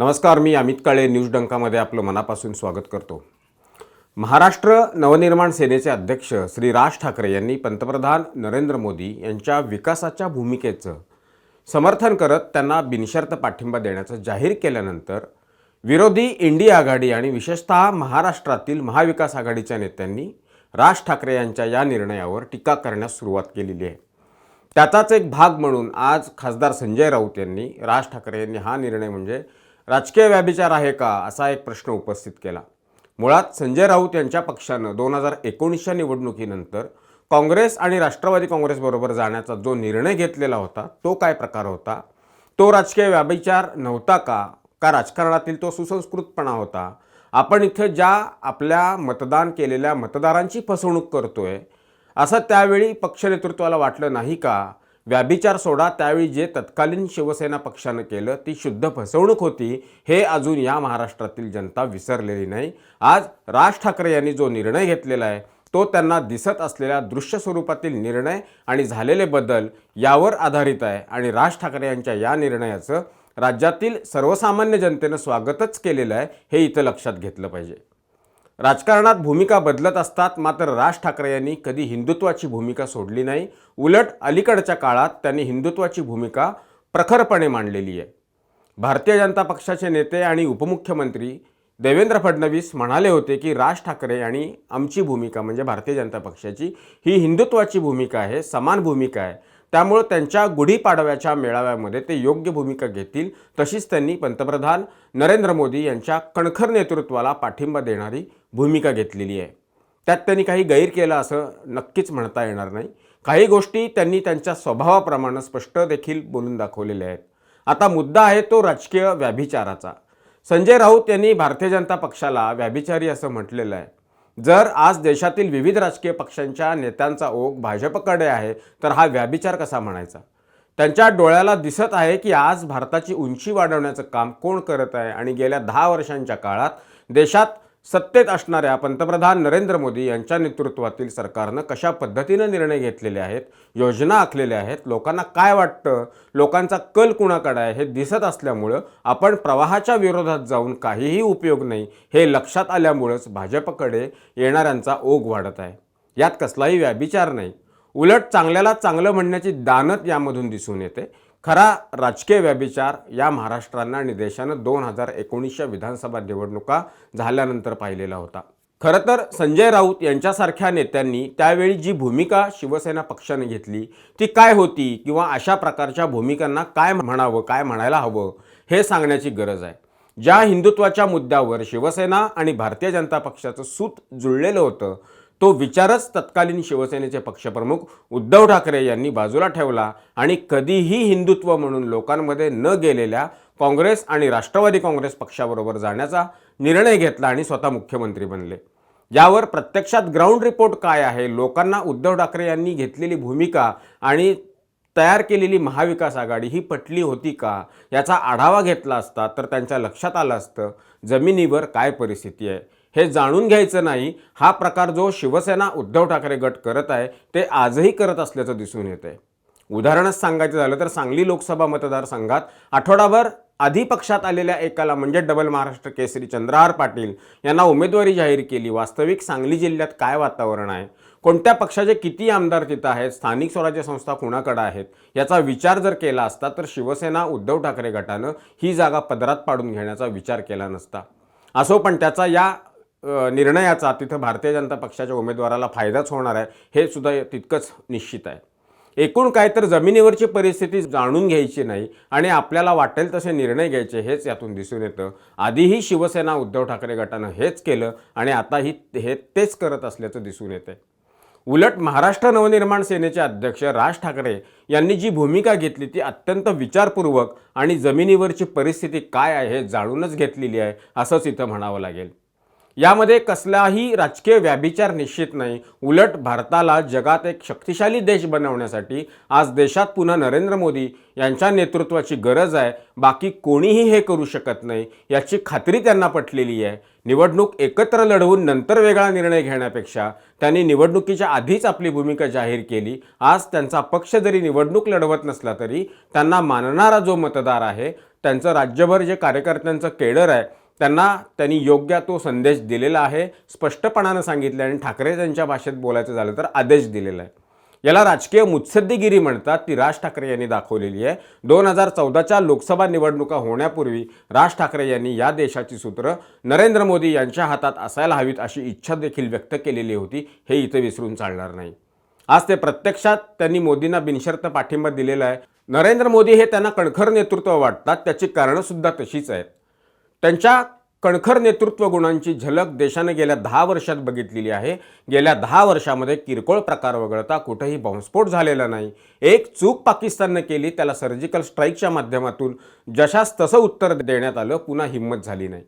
नमस्कार मी अमित काळे न्यूज डंकामध्ये आपलं मनापासून स्वागत करतो. महाराष्ट्र नवनिर्माण सेनेचे अध्यक्ष श्री राज ठाकरे यांनी पंतप्रधान नरेंद्र मोदी यांच्या विकासाच्या भूमिकेचं समर्थन करत त्यांना बिनशर्त पाठिंबा देण्याचं जाहीर केल्यानंतर विरोधी इंडिया आघाडी आणि विशेषतः महाराष्ट्रातील महाविकास आघाडीच्या नेत्यांनी राज ठाकरे यांच्या या निर्णयावर टीका करण्यास सुरुवात केलेली आहे. त्याचाच एक भाग म्हणून आज खासदार संजय राऊत यांनी राज ठाकरे यांनी हा निर्णय म्हणजे राजकीय व्याभिचार आहे का असा एक प्रश्न उपस्थित केला. मुळात संजय राऊत यांच्या पक्षानं दोन हजार एकोणीसच्या निवडणुकीनंतर काँग्रेस आणि राष्ट्रवादी काँग्रेसबरोबर जाण्याचा जो निर्णय घेतलेला होता तो काय प्रकार होता? तो राजकीय व्याभिचार नव्हता का? का राजकारणातील तो सुसंस्कृतपणा होता? आपण इथं ज्या आपल्या मतदान केलेल्या मतदारांची फसवणूक करतोय असं त्यावेळी पक्ष नेतृत्वाला वाटलं नाही का? व्याभिचार सोडा त्यावेळी जे तत्कालीन शिवसेना पक्षानं केलं ती शुद्ध फसवणूक होती हे अजून या महाराष्ट्रातील जनता विसरलेली नाही. आज राज ठाकरे यांनी जो निर्णय घेतलेला आहे तो त्यांना दिसत असलेल्या दृश्य स्वरूपातील निर्णय आणि झालेले बदल यावर आधारित आहे आणि राज ठाकरे यांच्या या निर्णयाचं राज्यातील सर्वसामान्य जनतेनं स्वागतच केलेलं आहे हे इथं लक्षात घेतलं पाहिजे. राजकारणात भूमिका बदलत असतात मात्र राज ठाकरे यांनी कधी हिंदुत्वाची भूमिका सोडली नाही. उलट अलीकडच्या काळात त्यांनी हिंदुत्वाची भूमिका प्रखरपणे मांडलेली आहे. भारतीय जनता पक्षाचे नेते आणि उपमुख्यमंत्री देवेंद्र फडणवीस म्हणाले होते की राज ठाकरे आणि आमची भूमिका म्हणजे भारतीय जनता पक्षाची ही हिंदुत्वाची भूमिका आहे समान भूमिका आहे. त्यामुळं त्यांच्या गुढीपाडव्याच्या मेळाव्यामध्ये ते योग्य भूमिका घेतील तशीच त्यांनी पंतप्रधान नरेंद्र मोदी यांच्या कणखर नेतृत्वाला पाठिंबा देणारी भूमिका घेतलेली आहे. त्यात त्यांनी काही गैर केलं असं नक्कीच म्हणता येणार नाही. काही गोष्टी त्यांनी त्यांच्या स्वभावाप्रमाणे स्पष्ट देखील बोलून दाखवलेल्या आहेत. आता मुद्दा आहे तो राजकीय व्याभिचाराचा. संजय राऊत यांनी भारतीय जनता पक्षाला व्याभिचारी असं म्हटलेलं आहे. जर आज देशातील विविध राजकीय पक्षांच्या नेत्यांचा ओघ भाजपकडे आहे तर हा व्याभिचार कसा म्हणायचा? त्यांच्या डोळ्याला दिसत आहे की आज भारताची उंची वाढवण्याचं काम कोण करत आहे आणि गेल्या दहा वर्षांच्या काळात देशात सत्तेत असणाऱ्या पंतप्रधान नरेंद्र मोदी यांच्या नेतृत्वातील सरकारनं कशा पद्धतीनं निर्णय घेतलेले आहेत योजना आखलेल्या आहेत लोकांना काय वाटतं लोकांचा कल कुणाकडे आहे हे दिसत असल्यामुळं आपण प्रवाहाच्या विरोधात जाऊन काहीही उपयोग नाही हे लक्षात आल्यामुळंच भाजपकडे येणाऱ्यांचा ओघ वाढत आहे. यात कसलाही व्याभिचार नाही. उलट चांगल्याला चांगलं म्हणण्याची दानत यामधून दिसून येते. खरा राजकीय व्याभिचार या महाराष्ट्रानं आणि देशानं दोन हजार एकोणीसच्या विधानसभा निवडणुका झाल्यानंतर पाहिलेला होता. खरं तर संजय राऊत यांच्यासारख्या नेत्यांनी त्यावेळी जी भूमिका शिवसेना पक्षाने घेतली ती काय होती किंवा अशा प्रकारच्या भूमिकांना काय म्हणावं काय म्हणायला हवं हे सांगण्याची गरज आहे. ज्या हिंदुत्वाच्या मुद्द्यावर शिवसेना आणि भारतीय जनता पक्षाचं सूत जुळलेलं होतं तो विचारच तत्कालीन शिवसेनेचे पक्षप्रमुख उद्धव ठाकरे यांनी बाजूला ठेवला आणि कधीही हिंदुत्व म्हणून लोकांमध्ये न गेलेल्या काँग्रेस आणि राष्ट्रवादी काँग्रेस पक्षाबरोबर जाण्याचा निर्णय घेतला आणि स्वतः मुख्यमंत्री बनले. यावर प्रत्यक्षात ग्राउंड रिपोर्ट काय आहे? लोकांना उद्धव ठाकरे यांनी घेतलेली भूमिका आणि तयार केलेली महाविकास आघाडी ही पटली होती का? याचा आढावा घेतला असता तर त्यांच्या लक्षात आलं असतं जमिनीवर काय परिस्थिती आहे? हे जाणून घ्यायचं नाही. हा प्रकार जो शिवसेना उद्धव ठाकरे गट करत आहे ते आजही करत असल्याचं दिसून येत आहे उदाहरणच सांगायचं झालं तर सांगली लोकसभा मतदारसंघात आठवडाभर आधी पक्षात आलेल्या एकाला म्हणजे डबल महाराष्ट्र केसरी चंद्रहार पाटील यांना उमेदवारी जाहीर केली. वास्तविक सांगली जिल्ह्यात काय वातावरण आहे? कोणत्या पक्षाचे किती आमदार तिथं आहेत? स्थानिक स्वराज्य संस्था कुणाकडे आहेत? याचा विचार जर केला असता तर शिवसेना उद्धव ठाकरे गटानं ही जागा पदरात पाडून घेण्याचा विचार केला नसता. असो पण त्याचा या निर्णयाचा तिथं भारतीय जनता पक्षाच्या उमेदवाराला फायदाच होणार आहे हे सुद्धा तितकंच निश्चित आहे. एकूण काय तर जमिनीवरची परिस्थिती जाणून घ्यायची नाही आणि आपल्याला वाटेल तसे निर्णय घ्यायचे हेच यातून दिसून येतं. आधीही शिवसेना उद्धव ठाकरे गटानं हेच केलं आणि आताही हे तेच करत असल्याचं दिसून येतं उलट महाराष्ट्र नवनिर्माण सेनेचे अध्यक्ष राज ठाकरे यांनी जी भूमिका घेतली ती अत्यंत विचारपूर्वक आणि जमिनीवरची परिस्थिती काय आहे हे जाणूनच घेतलेली आहे असंच इथं म्हणावं लागेल. यामध्ये कसलाही राजकीय व्याभिचार निश्चित नाही. उलट भारताला जगात एक शक्तिशाली देश बनवण्यासाठी आज देशात पुन्हा नरेंद्र मोदी यांच्या नेतृत्वाची गरज आहे. बाकी कोणीही हे करू शकत नाही याची खात्री त्यांना पटलेली आहे. निवडणूक एकत्र लढवून नंतर वेगळा निर्णय घेण्यापेक्षा त्यांनी निवडणुकीच्या आधीच आपली भूमिका जाहीर केली. आज त्यांचा पक्ष जरी निवडणूक लढवत नसला तरी त्यांना मानणारा जो मतदार आहे त्यांचं राज्यभर जे कार्यकर्त्यांचं केडर आहे त्यांना त्यांनी योग्य तो संदेश दिलेला आहे स्पष्टपणानं सांगितलं आणि ठाकरे त्यांच्या भाषेत बोलायचं झालं तर आदेश दिलेला आहे. याला राजकीय मुत्सद्दीगिरी म्हणतात ती राज ठाकरे यांनी दाखवलेली आहे. दोन हजार चौदाच्या लोकसभा निवडणुका होण्यापूर्वी राज ठाकरे यांनी या देशाची सूत्रं नरेंद्र मोदी यांच्या हातात असायला हवीत अशी इच्छा देखील व्यक्त केलेली होती. हे इथं विसरून चालणार नाही. आज ते प्रत्यक्षात त्यांनी मोदींना बिनशर्त पाठिंबा दिलेला आहे. नरेंद्र मोदी हे त्यांना कणखर नेतृत्व वाटतात त्याची कारणंसुद्धा तशीच आहेत. त्यांच्या कणखर नेतृत्व गुणांची झलक देशाने गेल्या दहा वर्षात बघितलेली आहे. गेल्या दहा वर्षामध्ये किरकोळ प्रकार वगळता कुठेही बॉम्बस्फोट झालेला नाही. एक चूक पाकिस्ताननं केली त्याला सर्जिकल स्ट्राईकच्या माध्यमातून जशास तसं उत्तर देण्यात आलं पुन्हा हिंमत झाली नाही.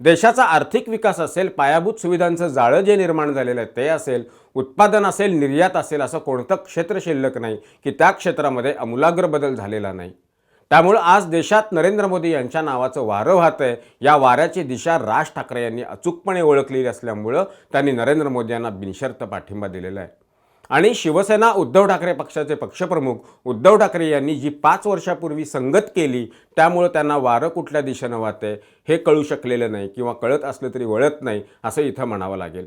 देशाचा आर्थिक विकास असेल पायाभूत सुविधांचं जाळं जे निर्माण झालेलं आहे ते असेल उत्पादन असेल निर्यात असेल असं कोणतं क्षेत्र शिल्लक नाही की त्या क्षेत्रामध्ये आमूलाग्र बदल झालेला नाही. त्यामुळं आज देशात नरेंद्र मोदी यांच्या नावाचं वारं वाहत आहे या वाऱ्याची दिशा राज ठाकरे यांनी अचूकपणे ओळखलेली असल्यामुळं त्यांनी नरेंद्र मोदी यांना बिनशर्त पाठिंबा दिलेला आहे. आणि शिवसेना उद्धव ठाकरे पक्षाचे पक्षप्रमुख उद्धव ठाकरे यांनी जी पाच वर्षापूर्वी संगत केली त्यामुळं त्यांना वारं कुठल्या दिशेनं वाहते हे कळू शकलेलं नाही किंवा कळत असलं तरी वळत नाही असं इथं म्हणावं लागेल.